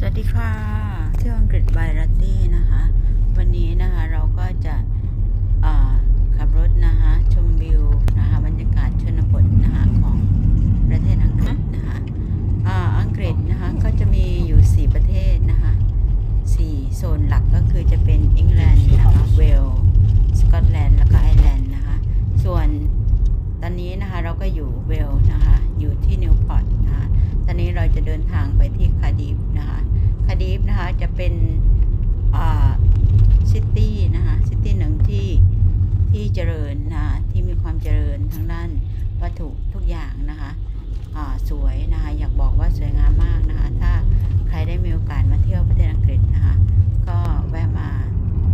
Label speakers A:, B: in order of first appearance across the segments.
A: สวัสดีค่ะเที่ยวอังกฤษบายรัตตี้นะคะ วันนี้นะคะเราก็จะขับรถนะคะ ชมวิวนะคะ จะเดินทางไปที่คาดีฟนะคะคาดีฟนะคะจะเป็นซิตี้นะคะซิตี้หนึ่งที่ที่เจริญนะคะที่มีความเจริญทางด้านวัตถุทุกอย่างนะคะสวยนะคะอยากบอกว่าสวยงามมากนะคะ ถ้าใครได้มีโอกาสมาเที่ยวประเทศอังกฤษนะคะ ก็แวะมา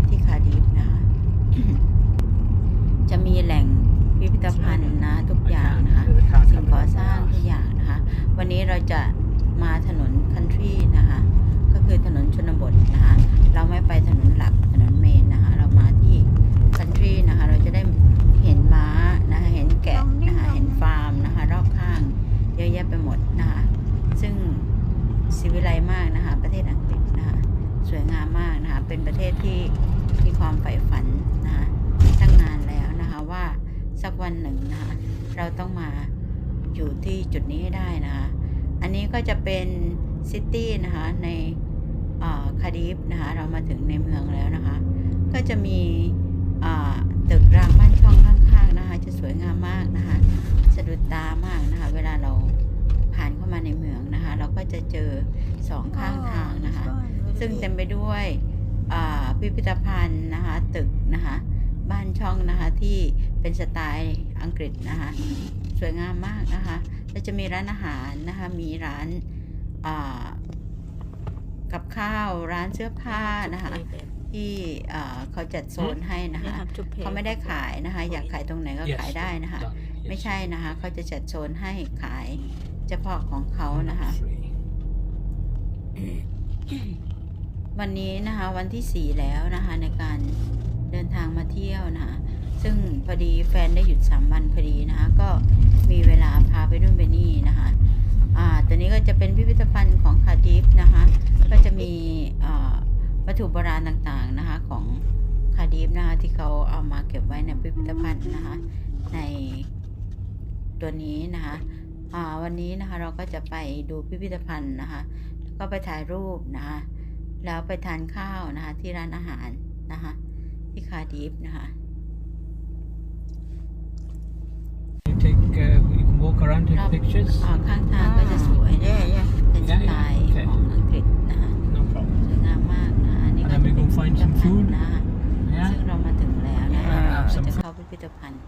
A: ที่คาดิฟนะคะ จะมีแหล่งพิพิธภัณฑ์นะทุกอย่างนะคะ สิ่งก่อสร้างทุกอย่างนะคะ วันนี้เราจะ มาถนนคันทรีนะคะ ก็คือถนนชนบทนะคะ เราไม่ไปถนนหลักถนนเมนนะคะ เรามาที่คันทรีนะคะ เราจะได้เห็นม้านะคะ เห็นแกะนะคะ เห็นฟาร์มนะคะ รอบข้างเยอะแยะไปหมดนะคะ ซึ่งสิวิไลมากนะคะ ประเทศอังกฤษนะคะ สวยงามมากนะคะ เป็นประเทศที่มีความใฝ่ฝันนะคะตั้งนานแล้วนะคะว่าสักวันหนึ่งนะคะ เราต้องมาอยู่ที่จุดนี้ให้ได้นะคะอั นนี้ก็จะเป็นซิตี้นะคะในคาดิฟนะคะเรามาถึงในเมืองแล้วนะคะ ก็จะมีอ่าตึกรางบ้านช่องข้างๆนะคะ จะสวยงามมากนะคะ สะดุดตามากนะคะ เวลาเราผ่านเข้ามาในเมืองนะคะ เราก็จะเจอสองข้างทางนะคะ ซึ่งเต็มไปด้วยอ่าพิพิธภัณฑ์นะคะ ตึกนะคะ บ้านช่องนะคะที่เป็นสไตล์อังกฤษนะคะ สวยงามมากนะคะ แล้วจะมีร้านอาหารนะคะ มีร้านอ่ากับข้าว ร้านเสื้อผ้านะคะที่อ่าเขาจัดโซนให้นะคะเขาไม่ได้ขายนะคะ อยากขายตรงไหนก็ขายได้นะคะ ไม่ใช่นะคะเขาจะจัดโซนให้ขายเฉพาะของเขานะคะ วันนี้นะคะวันที่สี่แล้วนะคะในการเดินทางมาเที่ยวนะคะ ซึ่งพอดีแฟนได้หยุดสามวันพอดีนะคะ ก็มีเวลาพาไปนู่นไปนี่นะคะอ่าตัวนี้ก็จะเป็นพิพิธภัณฑ์ของคาดิฟนะคะ ก็จะมีวัตถุโบราณต่างๆนะคะของคาดิฟนะคะที่เขาเอามาเก็บไว้ในพิพิธภัณฑ์นะคะ ในตัวนี้นะคะอ่าวันนี้นะคะเราก็จะไปดูพิพิธภัณฑ์นะคะ ก็ไปถ่ายรูปนะคะ แล้วไปทานข้าวนะคะที่ร้านอาหารนะคะที่คาดิฟนะคะ
B: You take, uh, you can walk around,
A: ร
B: take
A: อบ
B: pictures.
A: อ่าข้างทางก็จะสวยนะคะเป็นสไตล์ของอังกฤษนะคะ
B: No problem.
A: สวยงามมากนะคะอันนี่ก็
B: And then we go find some food.
A: นะคะ
B: Yeah.
A: ซึ่งเรามาถึงแล้วนะคะ
B: Yeah,
A: เรา
B: have
A: จะ
B: some
A: เข้าพิพิธภัณฑ์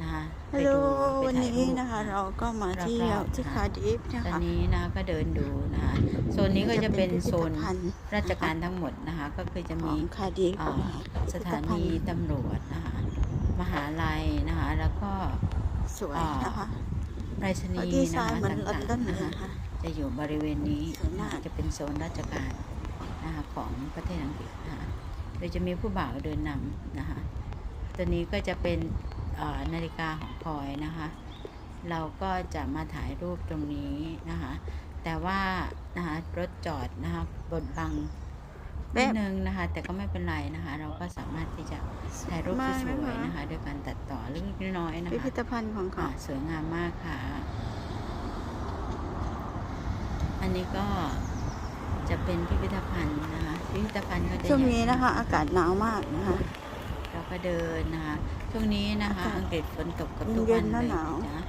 A: นะคะไป
C: ฮัลโหล
A: ดูไป
C: วัน
A: ถ่าย
C: นี้
A: รูป
C: นะคะ เราก็มาเที่ยวที่คาร์ดิฟนะ
A: ตอน
C: คะ
A: นี้นะก็เดินดูนะคะโซนนี้ก็จะเป็นโซน
C: พิพิธภัณฑ์
A: ราชการทั้งหมดนะคะ ก็คือจะ
C: ขอ
A: มี
C: งคาร์ดิฟ
A: อ่าสถานีตำรวจนะคะมหาลัยนะคะแล้วก็
C: สวยนะคะ
A: ไปรษณี
C: แล้ว
A: ย์
C: ดีไซ
A: นะคะ
C: น์เหมือนลอน
A: ต่าง
C: ดอน
A: ๆ
C: เล
A: นะ
C: ย
A: คะ
C: นะคะ
A: จะอยู่บริเวณนี้
C: สวยมาก
A: จะเป็นโซนราชการนะคะของประเทศอังกฤษนะคะโดยจะมีผู้บ่าวเดินนำนะคะตัวนี้ก็จะเป็นเอ่อนาฬิกาของพลอยนะคะ เราก็จะมาถ่ายรูปตรงนี้นะคะ แต่ว่านะคะรถจอดนะคะบดบัง นิดนึงนะคะ แต่ก็ไม่เป็นไรนะคะ เราก็สามารถที่จะถ่ายรูป
C: มาก
A: ส
C: นะ
A: วย
C: คะ
A: ๆนะคะโดยการตัดต่อเล็กๆน้อยๆนะ
C: พิ
A: คะ
C: พิธภัณฑ์ของ
A: ค่ะ
C: เขา
A: สวยงามมากค่ะ อันนี้ก็จะเป็นพิพิธภัณฑ์นะคะพิพิธภัณฑ์ก็จะ
C: ช่วง
A: ใหญ่
C: นี้นะคะ อากาศหนาวมากนะคะ
A: เราก็เดินนะคะช่วงนี้นะคะ
C: อากาศ
A: อังกฤษฝนตกกับทุก
C: เย็
A: วัน
C: นๆ
A: เลย
C: หนาว
A: นะ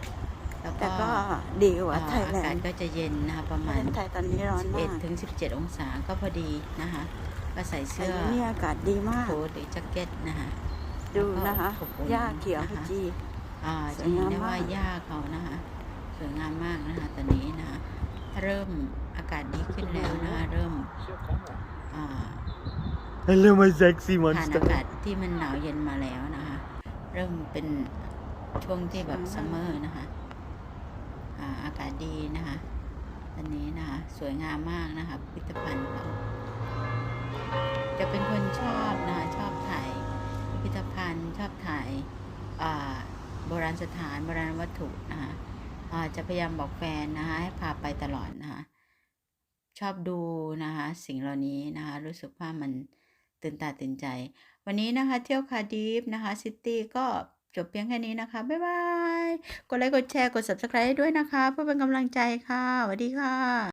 A: แล้ว
C: แต่
A: ก็
C: ก็ดีกว่า
A: อ่า
C: ไทยแล
A: อากาศ
C: นด์
A: ก็จะเย็นนะคะประ
C: ประ
A: มาณ
C: เทศไทยตอนนี้ร้อนมาก
A: 11ถึง17 องศาก็พอดีนะคะ ก็ใส่
C: แต่
A: เสื้อ
C: ที่นี่อากาศดีมาก
A: โค้ทหรือแจ็คเก็ตนะคะ
C: ดูนะคะ
A: อบอุ่น
C: หญ้าเขียว
A: นะคะ
C: ขจี
A: อ่า
C: ส
A: จะ
C: วย
A: เห็น
C: งาม
A: ได้ว่า มา
C: ก
A: หญ้าเขานะคะ สวยงามมากนะคะตอนนี้นะคะเริ่มอากาศดีขึ้นแล้วนะคะ เริ่ม
B: It's your camera.
A: อ่า
D: Hello, my sexy
A: ผ่าน
D: monster.
A: อากาศที่มันหนาวเย็นมาแล้วนะคะ เริ่มเป็นช่วงที่แบบซัมเมอร์นะคะ อาอากาศดีนะคะตอนนี้นะคะสวยงามมากนะคะพิพิธภัณฑ์เขาจะเป็นคนชอบนะคะชอบถ่ายพิพิธภัณฑ์ ชอบถ่ายโบราณสถานโบราณวัตถุนะคะจะพยายามบอกแฟนนะคะให้พาไปตลอดนะคะชอบดูนะคะสิ่งเหล่านี้นะคะรู้สึกว่ามันตื่นตาตื่นใจ วันนี้นะคะเที่ยวคาดิฟนะคะซิตี้ก็ จบเพียงแค่นี้นะคะ บ๊ายบาย กดไลค์ กดแชร์ กด subscribe ด้วยนะคะ เพื่อเป็นกำลังใจค่ะสวัสดีค่ะ